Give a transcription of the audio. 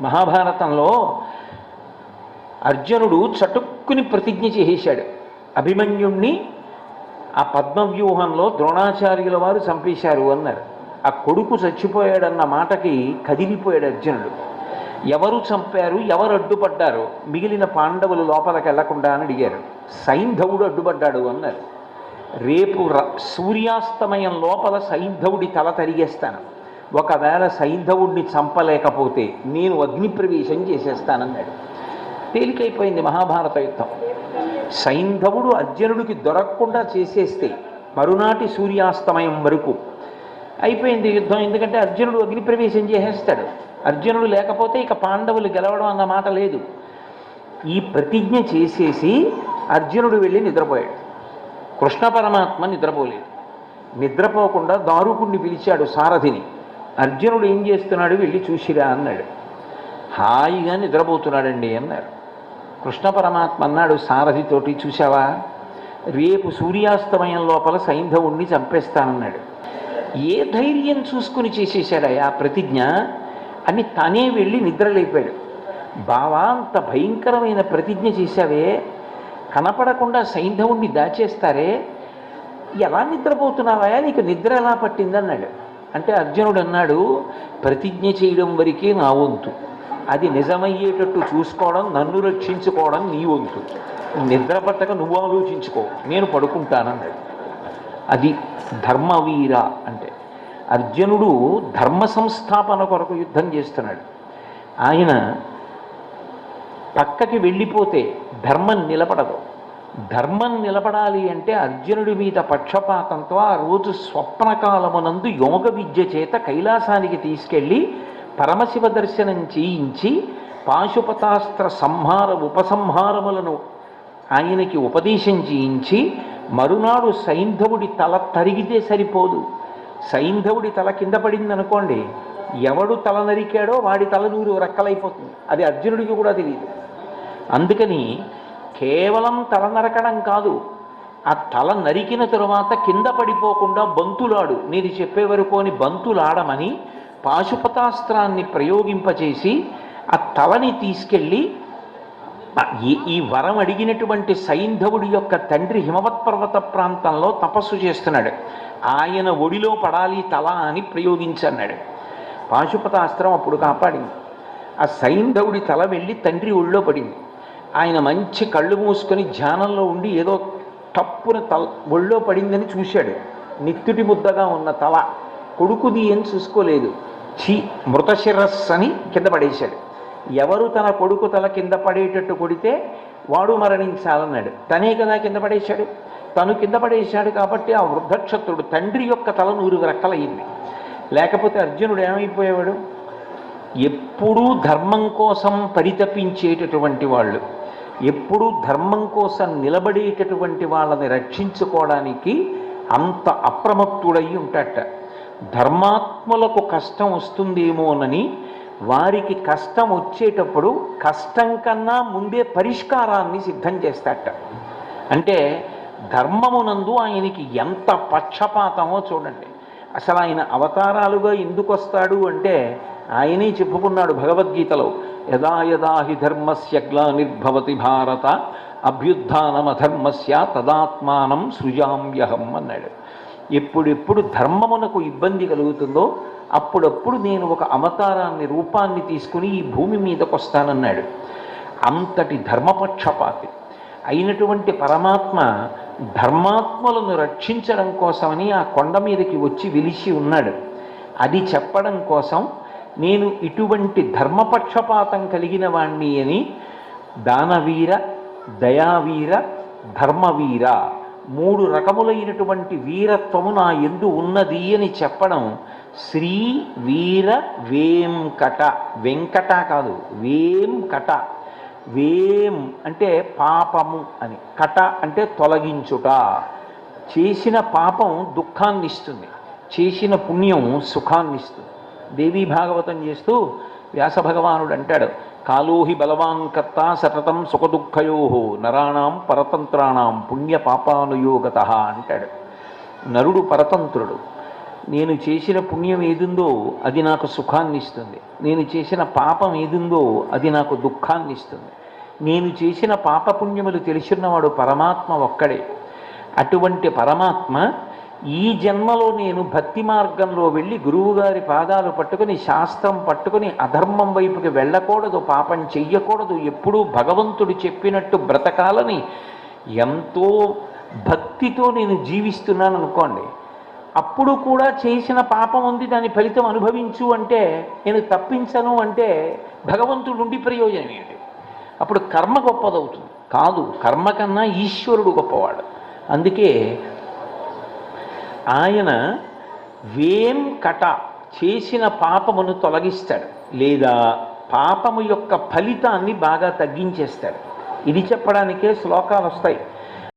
మహాభారతంలో అర్జునుడు చటుక్కుని ప్రతిజ్ఞ చేసేశాడు. అభిమన్యుణ్ణి ఆ పద్మవ్యూహంలో ద్రోణాచార్యుల వారు చంపేశారు అన్నారు. ఆ కొడుకు చచ్చిపోయాడన్న మాటకి కదిలిపోయాడు అర్జునుడు. ఎవరు చంపారు ఎవరు అడ్డుపడ్డారు మిగిలిన పాండవులు లోపలికి వెళ్ళకుండా అని అడిగారు. సైంధవుడు అడ్డుపడ్డాడు అన్నారు. రేపు ర- సూర్యాస్తమయం లోపల సైంధవుడి తల తరిగేస్తాను. ఒకవేళ సైంధవుడిని చంపలేకపోతే నేను అగ్నిప్రవేశం చేసేస్తానన్నాడు. తేలికైపోయింది మహాభారత యుద్ధం. సైంధవుడు అర్జునుడికి దొరకకుండా చేసేస్తే మరునాటి సూర్యాస్తమయం వరకు అయిపోయింది యుద్ధం. ఎందుకంటే అర్జునుడు అగ్నిప్రవేశం చేసేస్తాడు. అర్జునుడు లేకపోతే ఇక పాండవులు గెలవడం అన్న మాట లేదు. ఈ ప్రతిజ్ఞ చేసేసి అర్జునుడు వెళ్ళి నిద్రపోయాడు. కృష్ణ పరమాత్మ నిద్రపోలేదు. నిద్రపోకుండా దారుకుణ్ణి పిలిచాడు సారథిని. అర్జునుడు ఏం చేస్తున్నాడు? వెళ్ళి చూసిరా అన్నాడు. హాయిగా నిద్రపోతున్నాడండి అన్నారు. కృష్ణ పరమాత్మ అన్నాడు సారథితోటి చూసావా రేపు సూర్యాస్తమయం లోపల సైంధవుణ్ణి చంపేస్తానన్నాడు. ఏ ధైర్యం చూసుకుని చేసేసాడయా ప్రతిజ్ఞ? అని తనే వెళ్ళి నిద్రలేపాడు. బావా అంత భయంకరమైన ప్రతిజ్ఞ చేశావే. కనపడకుండా సైంధవుణ్ణి దాచేస్తారే. ఎలా నిద్రపోతున్నావా నీకు నిద్ర ఎలా పట్టిందన్నాడు. అంటే అర్జునుడు అన్నాడు ప్రతిజ్ఞ చేయడం వరకే నా వంతు. అది నిజమయ్యేటట్టు చూసుకోవడం నన్ను రక్షించుకోవడం నీ వంతు. నిద్ర పట్టక నువ్వు ఆలోచించుకో. నేను పడుకుంటానన్నాడు. అది ధర్మవీర అంటే. అర్జునుడు ధర్మ సంస్థాపన కొరకు యుద్ధం చేస్తున్నాడు. ఆయన పక్కకి వెళ్ళిపోతే ధర్మం నిలబడదు. ధర్మం నిలబడాలి అంటే అర్జునుడి మీద పక్షపాతంతో ఆ రోజు స్వప్నకాలమునందు యోగ విద్య చేత కైలాసానికి తీసుకెళ్ళి పరమశివ దర్శనం చేయించి పాశుపతాస్త్ర సంహార ఉపసంహారములను ఆయనకి ఉపదేశం చేయించి మరునాడు సైంధవుడి తల తరిగితే సరిపోదు. సైంధవుడి తల కింద పడింది అనుకోండి ఎవడు తల నరికాడో వాడి తల నూరు రెక్కలైపోతుంది. అది అర్జునుడికి కూడా తెలియదు అందుకని కేవలం తల నరకడం కాదు ఆ తల నరికిన తరువాత కింద పడిపోకుండా బంతులాడు. నేను చెప్పే వరకు అని బంతులాడమని పాశుపతాస్త్రాన్ని ప్రయోగింపచేసి ఆ తలని తీసుకెళ్ళి ఈ- ఈ వరం అడిగినటువంటి సైంధవుడి యొక్క తండ్రి హిమవత్ పర్వత ప్రాంతంలో తపస్సు చేస్తున్నాడు. ఆయన ఒడిలో పడాలి తల అని ప్రయోగించన్నాడు. పాశుపతాస్త్రం అప్పుడు కాపాడింది. ఆ సైంధవుడి తల వెళ్ళి తండ్రి ఒళ్ళో పడింది. ఆయన మంచి కళ్ళు మూసుకొని ధ్యానంలో ఉండి ఏదో తప్పున తల ఒళ్ళో పడిందని చూశాడు. నిత్తుటి ముద్దగా ఉన్న తల కొడుకుది ఏం చూసుకోలేదు. ఛీ మృతశిరస్ అని కింద పడేశాడు. ఎవరు తన కొడుకు తల కింద పడేటట్టు కొడితే వాడు మరణించాలన్నాడు. తనే కదా కింద పడేశాడు? తను కింద పడేశాడు కాబట్టి ఆ వృద్ధక్షత్రుడు తండ్రి యొక్క తల నూరు రెక్కలయ్యింది. లేకపోతే అర్జునుడు ఏమైపోయేవాడు? ఎప్పుడూ ధర్మం కోసం పరితపించేటటువంటి వాళ్ళు ఎప్పుడూ ధర్మం కోసం నిలబడేటటువంటి వాళ్ళని రక్షించుకోవడానికి అంత అప్రమత్తుడై ఉంటాట ధర్మాత్ములకు కష్టం వస్తుందేమోనని వారికి కష్టం వచ్చేటప్పుడు కష్టం కన్నా ముందే పరిష్కారాన్ని సిద్ధం చేస్తాట అంటే ధర్మమునందు ఆయనకి ఎంత పక్షపాతమో చూడండి. అసలు ఆయన అవతారాలుగా ఎందుకు వస్తాడు అంటే ఆయనే చెప్పుకున్నాడు భగవద్గీతలో యదా యదా హి ధర్మస్య గ్లానిర్భవతి భారత అభ్యుత్నమధర్మస్య తదాత్మానం సృజామ్యహం అన్నాడు. ఎప్పుడెప్పుడు ధర్మమునకు ఇబ్బంది కలుగుతుందో అప్పుడప్పుడు నేను ఒక అవతారాన్ని రూపాన్ని తీసుకుని ఈ భూమి మీదకు వస్తానన్నాడు అంతటి ధర్మపక్షపాతి. అయినటువంటి పరమాత్మ ధర్మాత్మలను రక్షించడం కోసమని ఆ కొండ మీదకి వచ్చి వెలిసి ఉన్నాడు. అది చెప్పడం కోసం నేను ఇటువంటి ధర్మపక్షపాతం కలిగిన వాణ్ణి అని దానవీర దయావీర ధర్మవీర మూడు రకములైనటువంటి వీరత్వము నా ఎందు ఉన్నది అని చెప్పడం శ్రీ వీర వేంకట వెంకట కాదు వేంకట వేం అంటే పాపము అని. కట అంటే తొలగించుట. చేసిన పాపం దుఃఖాన్ని ఇస్తుంది చేసిన పుణ్యం సుఖాన్ని ఇస్తుంది దేవీ భాగవతం చేస్తూ వ్యాస భగవానుడు అంటాడు కాలోహి బలవాన్ కర్త సతతం సుఖదుఃఖయో నరాణం పరతంత్రాణం పుణ్య పాపానుయోగత అంటాడు. నరుడు పరతంత్రుడు నేను చేసిన పుణ్యం ఏదుందో అది నాకు సుఖాన్ని ఇస్తుంది నేను చేసిన పాపం ఏదుందో అది నాకు దుఃఖాన్ని ఇస్తుంది నేను చేసిన పాపపుణ్యములు తెలిసినవాడు పరమాత్మ ఒక్కడే. అటువంటి పరమాత్మ ఈ జన్మలో నేను భక్తి మార్గంలో వెళ్ళి గురువుగారి పాదాలు పట్టుకొని శాస్త్రం పట్టుకొని అధర్మం వైపుకి వెళ్ళకూడదు పాపం చెయ్యకూడదు ఎప్పుడూ భగవంతుడు చెప్పినట్టు బ్రతకాలని ఎంతో భక్తితో నేను జీవిస్తున్నాను అనుకోండి. అప్పుడు కూడా చేసిన పాపం ఉంది దాని ఫలితం అనుభవించు అంటే నేను తప్పించను అంటే భగవంతుడు నుండి ప్రయోజనం ఏంటి అప్పుడు కర్మ గొప్పదవుతుంది. కాదు కర్మ కన్నా ఈశ్వరుడు గొప్పవాడు. అందుకే ఆయన వేం కట చేసిన పాపమును తొలగిస్తాడు లేదా పాపము యొక్క ఫలితాన్ని బాగా తగ్గించేస్తాడు. ఇది చెప్పడానికే శ్లోకాలు వస్తాయి.